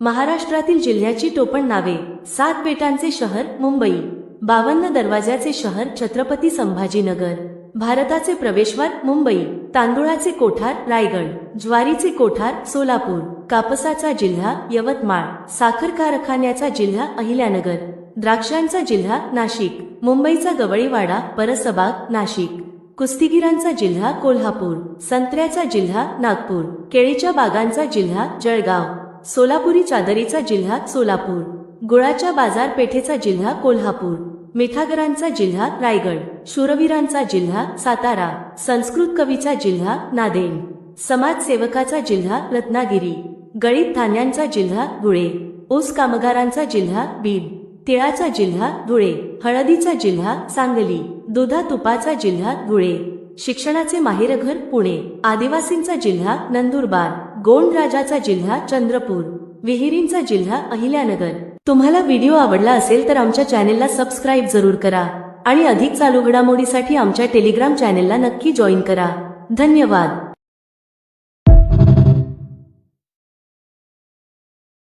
महाराष्ट्रातील जिल्ह्याची टोपण नावे सात बेटांचे शहर मुंबई बावन्न दरवाजाचे शहर छत्रपती संभाजीनगर भारताचे प्रवेशद्वार मुंबई तांदुळाचे कोठार रायगड ज्वारीचे कोठार सोलापूर कापसाचा जिल्हा यवतमाळ साखर कारखान्याचा जिल्हा अहिल्यानगर द्राक्षांचा जिल्हा नाशिक मुंबईचा गवळीवाडा परसबाग नाशिक कुस्तीगिरांचा जिल्हा कोल्हापूर संत्र्याचा जिल्हा नागपूर केळीच्या बागांचा जिल्हा जळगाव. सोलापुरी चादरीचा जिल्हा सोलापूर. गुळाच्या बाजारपेठेचा जिल्हा कोल्हापूर. मिठागरांचा जिल्हा रायगड. शूरवीरांचा जिल्हा सातारा. संस्कृत कवीचा जिल्हा नादेड. समाजसेवकाचा जिल्हा रत्नागिरी. गळीत धान्यांचा जिल्हा धुळे. ऊस कामगारांचा जिल्हा बीड. तिळाचा जिल्हा धुळे. हळदीचा जिल्हा सांगली. दुधा तुपाचा जिल्हा धुळे. शिक्षणाचे माहेरघर पुणे. आदिवासींचा जिल्हा नंदुरबार. गोंड राजाचा जिल्हा चंद्रपूर. विहिरींचा जिल्हा अहिल्यानगर. तुम्हाला व्हिडिओ आवडला असेल तर आमच्या चॅनेलला सबस्क्राईब जरूर करा आणि अधिक चालू घडामोडीसाठी आमच्या टेलिग्राम चॅनेलला नक्की जॉईन करा. धन्यवाद.